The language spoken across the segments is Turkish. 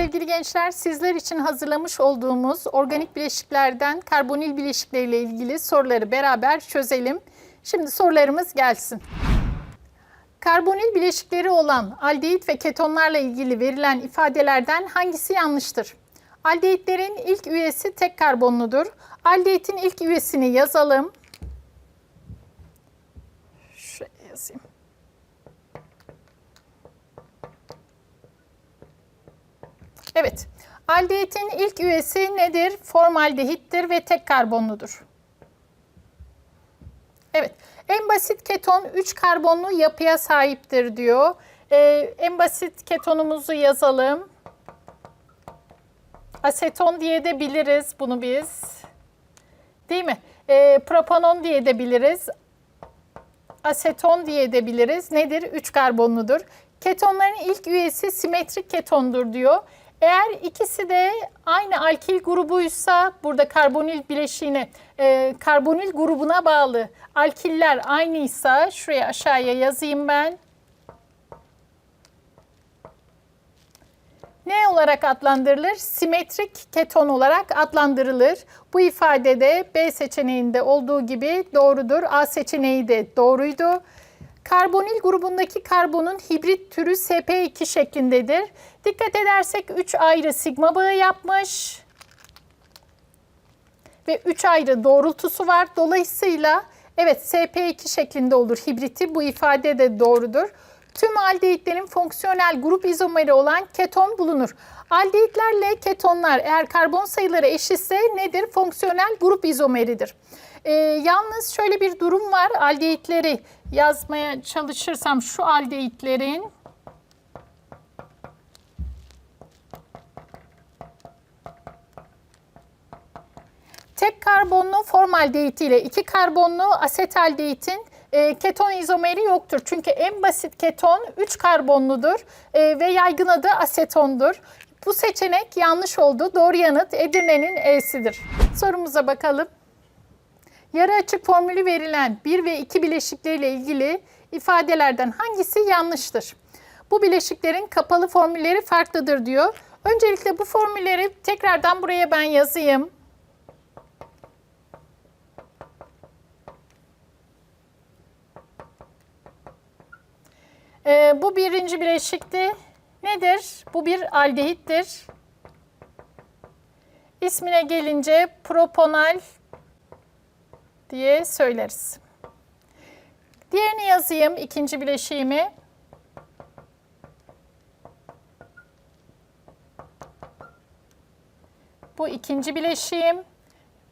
Sevgili gençler, sizler için hazırlamış olduğumuz organik bileşiklerden karbonil bileşikleriyle ilgili soruları beraber çözelim. Şimdi sorularımız gelsin. Karbonil bileşikleri olan aldehit ve ketonlarla ilgili verilen ifadelerden hangisi yanlıştır? Aldehitlerin ilk üyesi tek karbonludur. Aldehitin ilk üyesini yazalım. Şuraya yazayım. Evet. Aldehitin ilk üyesi nedir? Formaldehittir ve tek karbonludur. Evet. En basit keton 3 karbonlu yapıya sahiptir diyor. Ee, en basit ketonumuzu yazalım. Aseton diye de biliriz bunu biz. Değil mi? Ee, propanon diye de biliriz. Aseton diye de biliriz. Nedir? 3 karbonludur. Ketonların ilk üyesi simetrik ketondur diyor. Eğer ikisi de aynı alkil grubuysa burada karbonil bileşiğine, e, karbonil grubuna bağlı alkiller aynıysa şuraya aşağıya yazayım ben. Ne olarak adlandırılır? Simetrik keton olarak adlandırılır. Bu ifadede B seçeneğinde olduğu gibi doğrudur. A seçeneği de doğruydu. Karbonil grubundaki karbonun hibrit türü sp2 şeklindedir. Dikkat edersek 3 ayrı sigma bağı yapmış. Ve 3 ayrı doğrultusu var. Dolayısıyla evet sp2 şeklinde olur hibriti. Bu ifade de doğrudur. Tüm aldehitlerin fonksiyonel grup izomeri olan keton bulunur. Aldehitlerle ketonlar eğer karbon sayıları eşitse nedir? Fonksiyonel grup izomeridir. Ee, yalnız şöyle bir durum var. Aldehitleri yazmaya çalışırsam şu aldehitlerin tek karbonlu formaldehit ile iki karbonlu asetaldehitin e, keton izomeri yoktur. Çünkü en basit keton 3 karbonludur e, ve yaygın adı asetondur. Bu seçenek yanlış oldu. Doğru yanıt Edirne'nin E'sidir. Sorumuza bakalım. Yarı açık formülü verilen 1 ve 2 bileşikleriyle ilgili ifadelerden hangisi yanlıştır? Bu bileşiklerin kapalı formülleri farklıdır diyor. Öncelikle bu formülleri tekrardan buraya ben yazayım. Ee, bu birinci bileşikti. Nedir? Bu bir aldehittir. İsmine gelince proponal diye söyleriz. Diğerini yazayım, ikinci bileşiğimi. Bu ikinci bileşiğim.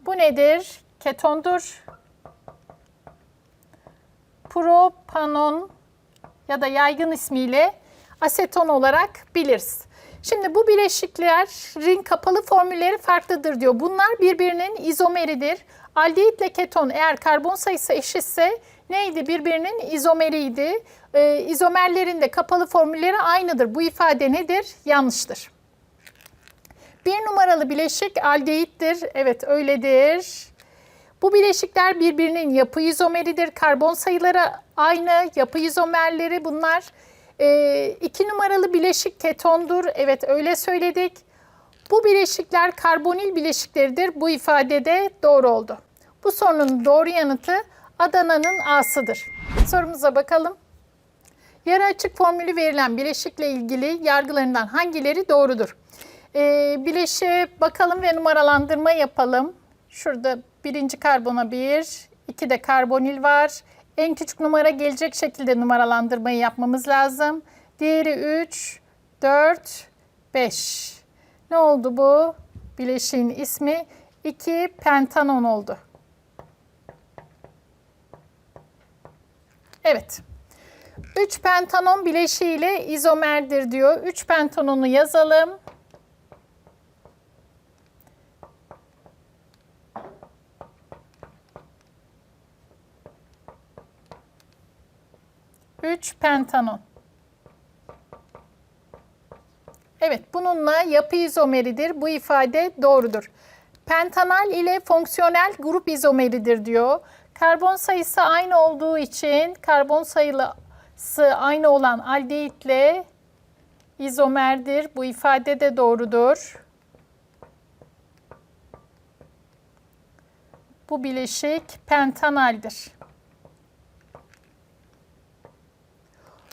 Bu nedir? Ketondur. Propanon ya da yaygın ismiyle aseton olarak biliriz. Şimdi bu bileşiklerin kapalı formülleri farklıdır diyor. Bunlar birbirinin izomeridir. Aldehit ile keton eğer karbon sayısı eşitse neydi? Birbirinin izomeriydi. Ee, izomerlerin de kapalı formülleri aynıdır. Bu ifade nedir? Yanlıştır. Bir numaralı bileşik aldehittir. Evet öyledir. Bu bileşikler birbirinin yapı izomeridir. Karbon sayıları aynı. Yapı izomerleri bunlar. E, iki numaralı bileşik ketondur. Evet öyle söyledik. Bu bileşikler karbonil bileşikleridir. Bu ifade de doğru oldu. Bu sorunun doğru yanıtı Adana'nın A'sıdır. Sorumuza bakalım. Yarı açık formülü verilen bileşikle ilgili yargılarından hangileri doğrudur? E, bileşiğe bakalım ve numaralandırma yapalım. Şurada birinci karbona bir, iki de karbonil var. En küçük numara gelecek şekilde numaralandırmayı yapmamız lazım. Diğeri 3, 4, 5. Ne oldu bu? Bileşiğin ismi 2 pentanon oldu. Evet. 3 pentanon bileşiğiyle izomerdir diyor. 3 pentanonu yazalım. Üç pentanon. Evet, bununla yapı izomeridir. Bu ifade doğrudur. Pentanal ile fonksiyonel grup izomeridir diyor. Karbon sayısı aynı olduğu için karbon sayısı aynı olan aldehitle izomerdir. Bu ifade de doğrudur. Bu bileşik pentanaldir.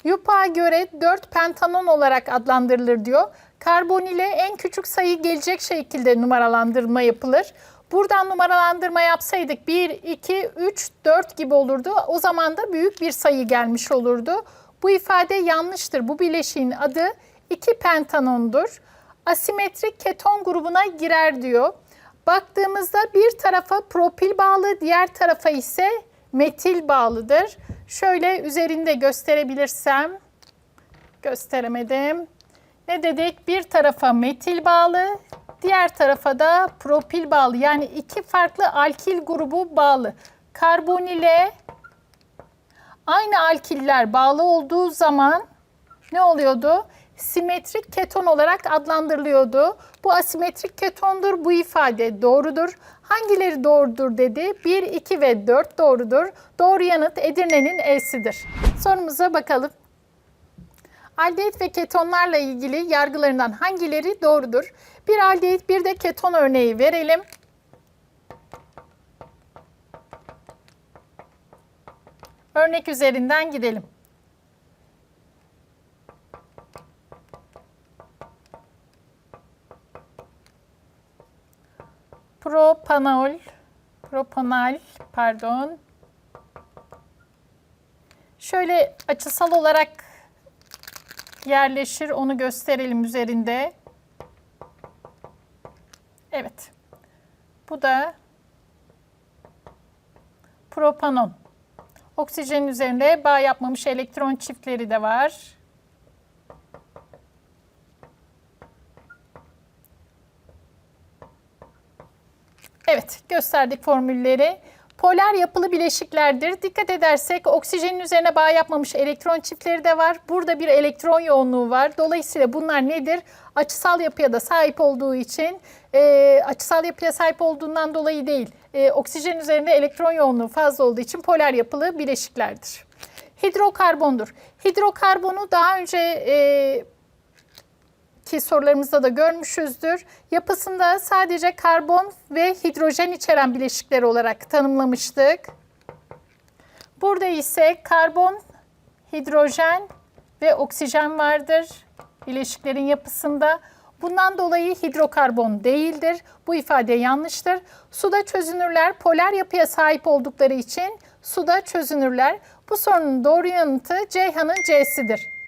Yupağa göre 4 pentanon olarak adlandırılır diyor. Karbonile en küçük sayı gelecek şekilde numaralandırma yapılır. Buradan numaralandırma yapsaydık 1, 2, 3, 4 gibi olurdu. O zaman da büyük bir sayı gelmiş olurdu. Bu ifade yanlıştır. Bu bileşiğin adı 2 pentanondur. Asimetrik keton grubuna girer diyor. Baktığımızda bir tarafa propil bağlı, diğer tarafa ise metil bağlıdır. Şöyle üzerinde gösterebilirsem, gösteremedim. Ne dedik? Bir tarafa metil bağlı, diğer tarafa da propil bağlı. Yani iki farklı alkil grubu bağlı. Karbon ile aynı alkiller bağlı olduğu zaman ne oluyordu? Simetrik keton olarak adlandırılıyordu. Bu asimetrik ketondur. Bu ifade doğrudur. Hangileri doğrudur dedi? 1, 2 ve 4 doğrudur. Doğru yanıt Edirne'nin E'sidir. Sorumuza bakalım. Aldehit ve ketonlarla ilgili yargılarından hangileri doğrudur? Bir aldehit bir de keton örneği verelim. Örnek üzerinden gidelim. Propanol, propanal, pardon. Şöyle açısal olarak yerleşir, onu gösterelim üzerinde. Evet. Bu da propanon. Oksijenin üzerinde bağ yapmamış elektron çiftleri de var. Evet, gösterdik formülleri. Polar yapılı bileşiklerdir. Dikkat edersek oksijenin üzerine bağ yapmamış elektron çiftleri de var. Burada bir elektron yoğunluğu var. Dolayısıyla bunlar nedir? Açısal yapıya da sahip olduğu için, e, açısal yapıya sahip olduğundan dolayı değil, e, oksijenin üzerinde elektron yoğunluğu fazla olduğu için polar yapılı bileşiklerdir. Hidrokarbondur. Hidrokarbonu daha önce e, ki sorularımızda da görmüşüzdür. Yapısında sadece karbon ve hidrojen içeren bileşikler olarak tanımlamıştık. Burada ise karbon, hidrojen ve oksijen vardır bileşiklerin yapısında. Bundan dolayı hidrokarbon değildir. Bu ifade yanlıştır. Suda çözünürler polar yapıya sahip oldukları için suda çözünürler. Bu sorunun doğru yanıtı Ceyhan'ın C'sidir.